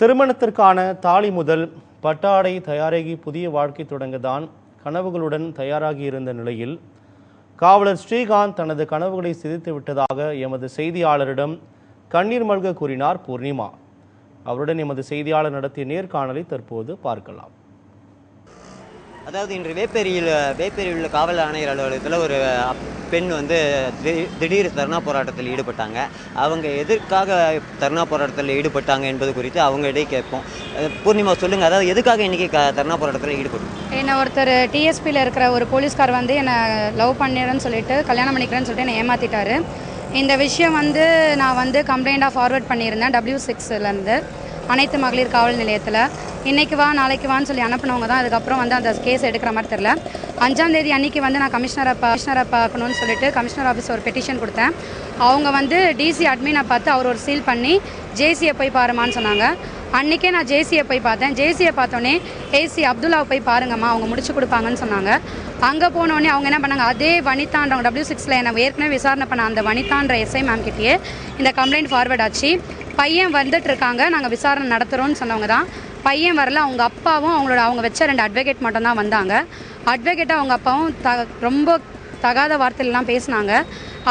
திருமணத்திற்கான தாலி முதல் பட்டாடை தயாராகி புதிய வாழ்க்கை தொடங்கதான் கனவுகளுடன் தயாராகி இருந்த நிலையில் காவலர் ஸ்ரீகாந்த் தனது கனவுகளை சிதைத்து விட்டதாக எமது செய்தியாளரிடம் கண்ணீர் மல்க கூறினார் பூர்ணிமா. அவருடன் எமது செய்தியாளர் நடத்திய நேர்காணலை தற்போது பார்க்கலாம். அதாவது இன்று வேப்பேரியில் வேப்பேரியில் உள்ள காவல் ஆணையர் அலுவலகத்தில் ஒரு பெண் வந்து திடீர் தர்ணா போராட்டத்தில் ஈடுபட்டாங்க. அவங்க எதற்காக தர்ணா போராட்டத்தில் ஈடுபட்டாங்க என்பது குறித்து அவங்ககிட்டே கேட்போம். பூர்ணிமா சொல்லுங்கள் அதாவது எதுக்காக இன்றைக்கி க தர்ணா போராட்டத்தில் ஈடுபட்டோம்? என்னை ஒருத்தர் டிஎஸ்பியில் இருக்கிற ஒரு போலீஸ்கார் வந்து என்னை லவ் பண்ணிடுறேன்னு சொல்லிட்டு கல்யாணம் பண்ணிக்கிறேன்னு சொல்லிட்டு என்னை ஏமாற்றிட்டாரு இந்த விஷயம் வந்து நான் வந்து கம்ப்ளைண்ட்டாக ஃபார்வர்ட் பண்ணியிருந்தேன் டபிள்யூ சிக்ஸ்லேருந்து அனைத்து மகளிர் காவல் நிலையத்தில். இன்றைக்கு வா நாளைக்கு வான்னு சொல்லி அனுப்பினவங்க தான். அதுக்கப்புறம் வந்து அந்த கேஸ் எடுக்கிற மாதிரி தெரில அஞ்சாம் தேதி அன்னைக்கு வந்து நான் கமிஷனரை கமிஷனரை பார்க்கணும்னு சொல்லிட்டு கமிஷனர் ஆஃபீஸ் ஒரு பெட்டிஷன் கொடுத்தேன். அவங்க வந்து டிசி அட்மினை பார்த்து அவர் ஒரு சீல் பண்ணி ஜேசியை போய் பாருமான்னு சொன்னாங்க. அன்றைக்கே நான் ஜேசியை போய் பார்த்தேன். ஜேசியை பார்த்தோன்னே ஏசி அப்துல்லாவை போய் பாருங்கம்மா அவங்க முடிச்சு கொடுப்பாங்கன்னு சொன்னாங்க. அங்கே போனோடனே அவங்க என்ன பண்ணாங்க அதே வனிதான்றவங்க டபிள்யூ சிக்ஸில் என்னை ஏற்கனவே விசாரணை பண்ண அந்த வனிதான்ற எஸ்ஐ மேம் கிட்டேயே இந்த கம்ப்ளைண்ட் ஃபார்வர்ட் ஆச்சு. பையன் வந்துட்டு இருக்காங்க நாங்கள் விசாரணை நடத்துகிறோம்னு சொன்னவங்க தான். பையன் வரல அவங்க அப்பாவும் அவங்களோட அவங்க வச்ச ரெண்டு அட்வொகேட் மட்டும்தான் வந்தாங்க. அட்வொகேட்டாக அவங்க அப்பாவும் த ரொம்ப தகாத வார்த்தையிலலாம் பேசினாங்க.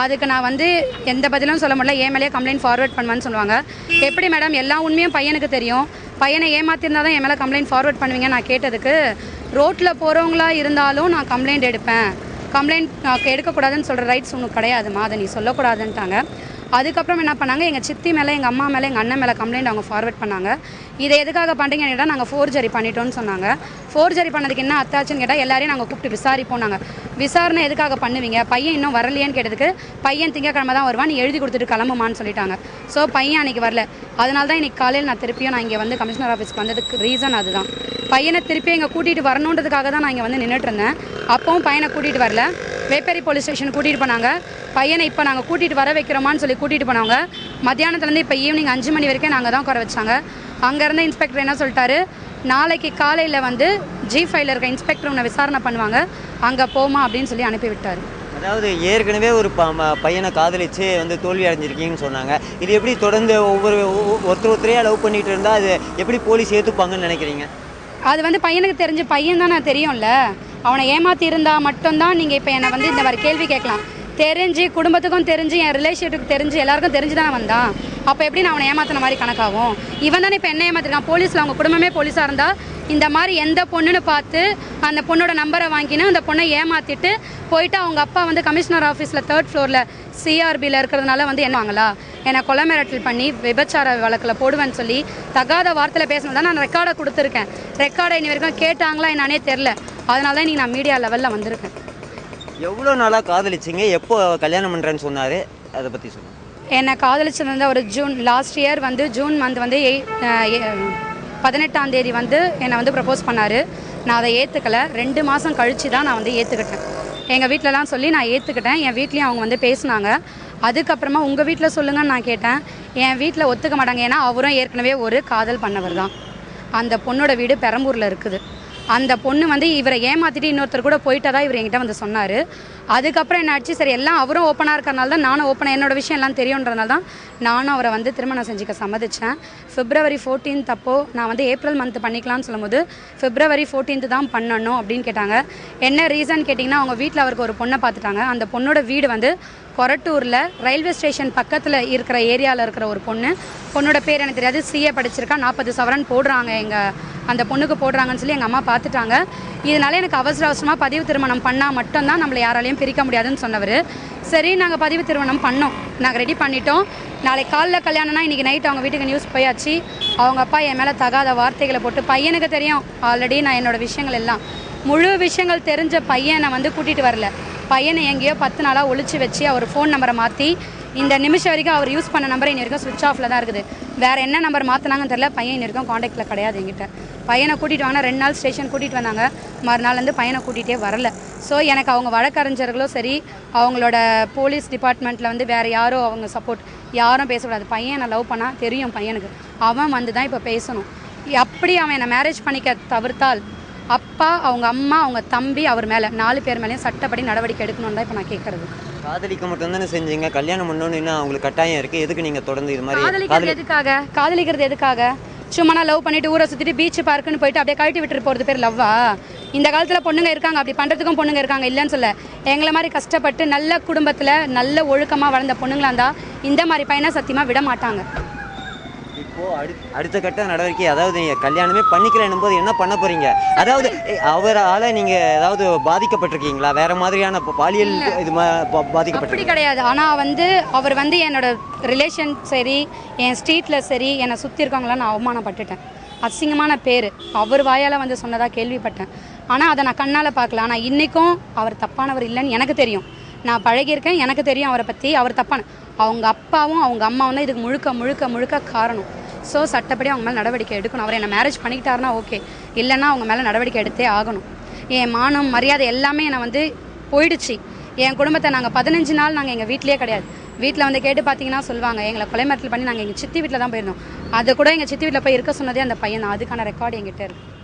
அதுக்கு நான் வந்து எந்த பதிலும் சொல்ல முடியல. ஏன் மேலேயே கம்ப்ளைண்ட் ஃபார்வர்ட் பண்ணுவேன்னு சொல்லுவாங்க. எப்படி மேடம் எல்லா உண்மையும் பையனுக்கு தெரியும். பையனை ஏமாத்திருந்தா தான் என் மேலே கம்ப்ளைண்ட் ஃபார்வர்ட் பண்ணுவீங்க நான் கேட்டதுக்கு ரோட்டில் போகிறவங்களா இருந்தாலும் நான் கம்ப்ளைண்ட் எடுப்பேன். கம்ப்ளைண்ட் நான் எடுக்கக்கூடாதுன்னு சொல்கிற ரைட்ஸ் உனக்கு கிடையாதுமா? அதை நீ சொல்லக்கூடாதுன்ட்டாங்க. அதுக்கப்புறம் என்ன பண்ணாங்க எங்கள் சித்தி மேலே எங்கள் அம்மா மேலே எங்கள் அண்ணன் மேலே கம்ப்ளைண்ட் அவங்க ஃபார்வர்ட் பண்ணாங்க. இதை எதுக்காக பண்ணுறீங்கன்னு கேட்டால் நாங்கள் ஃபோர்ஜரி பண்ணிட்டோம்னு சொன்னாங்க. ஃபோர்ஜரி பண்ணதுக்கு என்ன அத்தாச்சுன்னு கேட்டால் எல்லாரையும் நாங்கள் கூப்பிட்டு விசாரிப்போம் நாங்கள் விசாரணை எதுக்காக பண்ணுவீங்க? பையன் இன்னும் வரலையேன்னு கேட்டதுக்கு பையன் திங்கக்கிழமை தான் வருவான் நீ எழுதி கொடுத்துட்டு கிளம்புமான்னு சொல்லிட்டாங்க. ஸோ பையன் அன்றைக்கி வரல. அதனால தான் இன்னைக்கு காலையில் நான் திருப்பியும் நான் இங்கே வந்து கமிஷனர் ஆஃபீஸ்க்கு வந்ததுக்கு ரீசன் அதுதான். பையனை திருப்பி இங்கே கூட்டிகிட்டு வரணுன்றதுக்காக தான் நான் இங்கே வந்து நின்றுட்டு இருந்தேன். அப்பவும் பையனை கூட்டிகிட்டு வரல. வேப்பேரி போலீஸ் ஸ்டேஷன் கூட்டிகிட்டு போனாங்க. பையனை இப்போ நாங்கள் கூட்டிகிட்டு வர வைக்கிறோமான்னு சொல்லி கூட்டிகிட்டு போனவங்க. மத்தியானத்துலேருந்து இப்போ ஈவினிங் அஞ்சு மணி வரைக்கும் நாங்கள் தான் குறை வச்சாங்க. அங்கேருந்து இன்ஸ்பெக்டர் என்ன சொல்லிட்டாரு? நாளைக்கு காலையில் வந்து ஜி ஃபைவ்ல இருக்க இன்ஸ்பெக்டர் உன்னை விசாரணை பண்ணுவாங்க. அங்கே போமா அப்படின்னு சொல்லி அனுப்பி விட்டாரு அதாவது ஏற்கனவே ஒரு பையனை காதலிச்சு வந்து தோல்வி அடைஞ்சிருக்கீங்கன்னு சொன்னாங்க. இது எப்படி தொடர்ந்து ஒவ்வொரு ஒருத்தர் ஒருத்தரையாக லவ் பண்ணிட்டு இருந்தால் அது எப்படி போலீஸ் ஏற்றுப்பாங்கன்னு நினைக்கிறீங்க? அது வந்து பையனுக்கு தெரிஞ்ச பையன் தான் நான் தெரியும்ல. அவனை ஏமாத்தி இருந்தா மட்டும்தான் நீங்கள் இப்போ என்னை வந்து இந்த மாதிரி கேள்வி கேட்கலாம். தெரிஞ்சு குடும்பத்துக்கும் தெரிஞ்சு என் ரிலேஷனுக்கு தெரிஞ்சு எல்லாருக்கும் தெரிஞ்சு தானே வந்தான். அப்போ எப்படி நான் அவனை ஏமாத்தின மாதிரி கணக்காகும்? இவன் தானே இப்போ என்ன ஏமாத்திருக்கான். போலீஸில் அவங்க குடும்பமே போலீஸாக இருந்தால் இந்த மாதிரி எந்த பொண்ணுன்னு பார்த்து அந்த பொண்ணோட நம்பரை வாங்கினு அந்த பொண்ணை ஏமாத்திட்டு போயிட்டு அவங்க அப்பா வந்து கமிஷனர் ஆஃபீஸில் தேர்ட் ஃப்ளோரில் சிஆர்பியில் இருக்கிறதுனால வந்து என்னவாங்களா என்னை கொலை மிரட்டல் பண்ணி விபச்சார வழக்கில் போடுவேன்னு சொல்லி தகாத வார்த்தையில் பேசினதான் நான் ரெக்கார்டை கொடுத்துருக்கேன். ரெக்கார்டை இனி வரைக்கும் கேட்டாங்களா என்னன்னே தெரில அதனால தான் இன்னைக்கு நான் மீடியா லெவலில் வந்திருக்கேன். எவ்வளோ நாளாக காதலிச்சிங்க? எப்போ கல்யாணம் பண்ணுறேன்னு சொன்னார்? அதை பற்றி சொல்லுங்கள் என்னை காதலிச்சிருந்த ஒரு ஜூன் லாஸ்ட் இயர் வந்து ஜூன் மந்த் வந்து எய் பதினெட்டாம் தேதி வந்து என்னை வந்து ப்ரப்போஸ் பண்ணார். நான் அதை ஏற்றுக்கலை ரெண்டு மாதம் கழித்து தான் நான் வந்து ஏற்றுக்கிட்டேன் எங்கள் வீட்டிலலாம் சொல்லி நான் ஏற்றுக்கிட்டேன் என் வீட்லேயும் அவங்க வந்து பேசினாங்க. அதுக்கப்புறமா உங்கள் வீட்டில் சொல்லுங்கன்னு நான் கேட்டேன். என் வீட்டில் ஒத்துக்க மாட்டாங்க. ஏன்னா அவரும் ஏற்கனவே ஒரு காதல் பண்ணவர் தான். அந்த பொண்ணோட வீடு பெரம்பூரில் இருக்குது. அந்த பொண்ணு வந்து இவரை ஏமாத்திட்டு இன்னொருத்தர் கூட போயிட்டதா இவர் என்கிட்ட வந்து சொன்னார். அதுக்கப்புறம் என்ன ஆச்சு? சரி எல்லாம் அவரும் ஓப்பனாக இருக்கறனால தான் நானும் ஓப்பனாக என்னோட விஷயம் எல்லாம் தெரியுன்றனால தான் நானும் அவரை வந்து திருமணம் செஞ்சுக்க சம்மதித்தேன் பிப்ரவரி ஃபோர்டீன்த் அப்போது நான் வந்து ஏப்ரல் மந்த் பண்ணிக்கலாம்னு சொல்லும்போது பிப்ரவரி 14th தான் பண்ணணும் அப்படின்னு கேட்டாங்க. என்ன ரீசன் கேட்டிங்கன்னா அவங்க வீட்டில் அவருக்கு ஒரு பொண்ணை பார்த்துட்டாங்க. அந்த பொண்ணோட வீடு வந்து கொரட்டூரில் ரயில்வே ஸ்டேஷன் பக்கத்தில் இருக்கிற ஏரியாவில் இருக்கிற ஒரு பொண்ணு. பொண்ணோட பேர் எனக்கு தெரியாது. சிஏ படிச்சிருக்கா. நாற்பது சவரன் போடுறாங்க எங்கள் அந்த பொண்ணுக்கு போடுறாங்கன்னு சொல்லி எங்கள் அம்மா பார்த்துட்டாங்க இதனால எனக்கு அவசர அவசரமாக பதிவு திருமணம் பண்ணால் மட்டும்தான் நம்மளை யாராலையும் பிரிக்க முடியாதுன்னு சொன்னவர். சரி நாங்கள் பதிவு திருமணம் பண்ணோம். நாங்கள் ரெடி பண்ணிட்டோம். நாளைக்கு காலைல கல்யாணம்னா இன்றைக்கி நைட் அவங்க வீட்டுக்கு நியூஸ் போயாச்சு. அவங்க அப்பா என் மேலே தகாத வார்த்தைகளை போட்டு பையனுக்கு தெரியும். ஆல்ரெடி நான் என்னோட விஷயங்கள் எல்லாம். முழு விஷயங்கள் தெரிஞ்ச பையனை வந்து கூட்டிகிட்டு வரல. பையனை எங்கேயோ பத்து நாளாக ஒழிச்சு வச்சு அவர் ஃபோன் நம்பரை மாற்றி இந்த நிமிஷம் வரைக்கும் அவர் யூஸ் பண்ண நம்பர் இன்னி வரைக்கும் சுவிட்ச் ஆஃபில் தான் இருக்குது. வேறு என்ன நம்பர் மாற்றினாங்கன்னு தெரியல. பையன் இன்னி வரைக்கும் காண்டாக்டில் கிடையாது என்கிட்ட. பையனை கூட்டிகிட்டு வாங்கினா ரெண்டு நாள் ஸ்டேஷன் கூட்டிகிட்டு வந்தாங்க. மறுநாள்லேருந்து பையனை கூட்டிகிட்டே வரல. ஸோ எனக்கு அவங்க வழக்கறிஞர்களும் சரி அவங்களோட போலீஸ் டிபார்ட்மெண்ட்டில் வந்து வேறு யாரும் அவங்க சப்போர்ட் யாரும் பேசக்கூடாது. பையன் நான் லவ் பண்ணால் தெரியும் பையனுக்கு. அவன் வந்து தான் இப்போ பேசணும். அப்படி அவன் என்னை மேரேஜ் பண்ணிக்க தவிர்த்தால் அப்பா அவங்க அம்மா அவங்க தம்பி அவர் மேலே நாலு பேர் மேலேயும் சட்டப்படி நடவடிக்கை எடுக்கணும்னு தான் இப்போ நான் கேட்குறது காதலிக்க மட்டும்தானே செஞ்சீங்க? கல்யாணம் பண்ணணும்னு அவங்களுக்கு கட்டாயம் இருக்குது எதுக்கு நீங்கள் தொடர்ந்து இது மாதிரி காதலிக்கிறது எதுக்காக? காதலிக்கிறது எதுக்காக? சும்மா நான் லவ் பண்ணிட்டு ஊரை சுற்றிட்டு பீச் பார்க்குன்னு போயிட்டு அப்படியே கழட்டி விட்டுட்டு போகிறது பேர் லவ்வா இந்த காலத்தில் பொண்ணுங்க இருக்காங்க. அப்படி பண்ணுறதுக்கும் பொண்ணுங்க இருக்காங்க. இல்லைன்னு சொல்ல. எங்களை மாதிரி கஷ்டப்பட்டு நல்ல குடும்பத்தில் நல்ல ஒழுக்கமாக வளர்ந்த பொண்ணுங்களா இருந்தால் இந்த மாதிரி பையனை சத்தியமாக விட மாட்டாங்க. இப்போ அடு அடுத்த கட்ட நடவடிக்கை அதாவது நீங்க கல்யாணமே பண்ணிக்கலன்னும் போது என்ன பண்ண போறீங்க? அதாவது அவரால நீங்க ஏதாவது பாதிக்கப்பட்டிருக்கீங்களா? வேற மாதிரியான பாலியல் இது அப்படி பாதிக்கப்பட்டிருக்கீங்க கிடையாது. ஆனால் வந்து அவர் வந்து என்னோட ரிலேஷன் சரி என் ஸ்ட்ரீட்டில் சரி என்னை சுற்றி இருக்கவங்களாம் நான் அவமானப்பட்டுட்டேன். அசிங்கமான பேர். அவர் வாயால் வந்து சொன்னதாக கேள்விப்பட்டேன். ஆனால் அதை நான் கண்ணால் பார்க்கல. ஆனால் இன்றைக்கும் அவர் தப்பானவர் இல்லைன்னு எனக்கு தெரியும். நான் பழகியிருக்கேன். எனக்கு தெரியும் அவரை பற்றி அவர் தப்பான அவங்க அப்பாவும் அவங்க அம்மாவும் தான் இதுக்கு முழுக்க முழுக்க முழுக்க காரணம். ஸோ சட்டப்படி அவங்க மேலே நடவடிக்கை எடுக்கணும். அவர் என்னை மேரேஜ் பண்ணிக்கிட்டாருன்னா ஓகே இல்லைன்னா அவங்க மேலே நடவடிக்கை எடுத்தே ஆகணும். என் மானம் மரியாதை எல்லாமே என்னை வந்து போயிடுச்சு. என் குடும்பத்தை நாங்கள் பதினஞ்சு நாள் நாங்கள் எங்கள் வீட்டிலே கிடையாது. வீட்டில் வந்து கேட்டு பார்த்தீங்கன்னா சொல்லுவாங்க எங்களை கொலை மிரட்டல் பண்ணி நாங்கள் எங்கள் சித்தி வீட்டில் தான் போயிருந்தோம். அது கூட எங்கள் சித்தி வீட்டில் போய் இருக்க சொன்னதே அந்த பையன் தான். அதுக்கான ரெக்கார்டு எங்கிட்ட இருக்குது